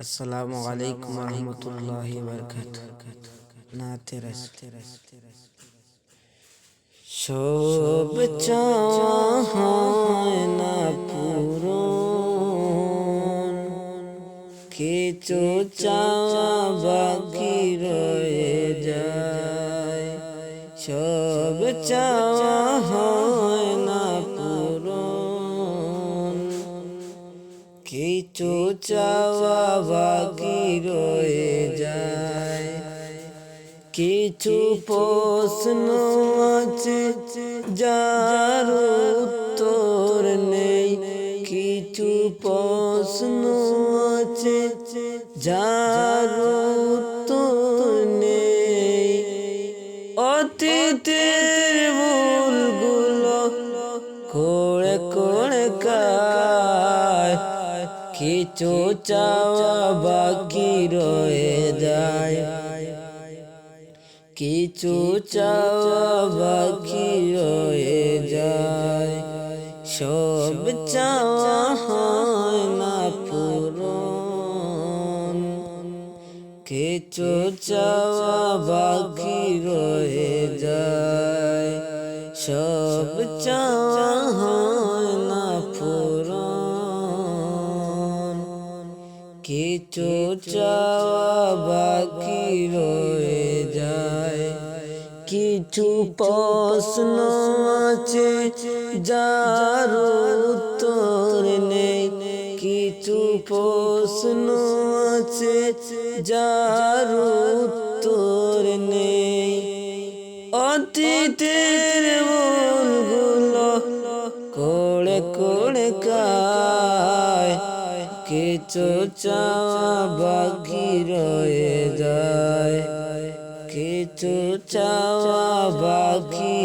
আসসালামু আলাইকুম রহমতুল্লাহ বরকাত না সব না পুরন কিছু চাওয়া বাকি রয়ে যায়। সব চাওয়া কিছু চাওয়া বাকি রয়ে যায়। কিছু প্রশ্ন আছে যার উত্তর নেই। কিছু প্রশ্ন আছে যার কিছু চাওয়া বাকি রয়ে যায়। কিছু চাওয়া বাকি রয়ে যায়। সব চাওয়া হয় না পূরণ। কিছু চাওয়া বাকি রয়ে যায়। সব চাওয়া কিছু চাওয়া বাকি রয়ে যায়। কিছু প্রশ্ন আছে যার উত্তর নেই। কিছু প্রশ্ন আছে যার উত্তর নেই। অতীতের ভুলগুলো করে করে কায় কিছু চাওয়া বাকি রয়ে যায়। কিছু চাওয়া বাকি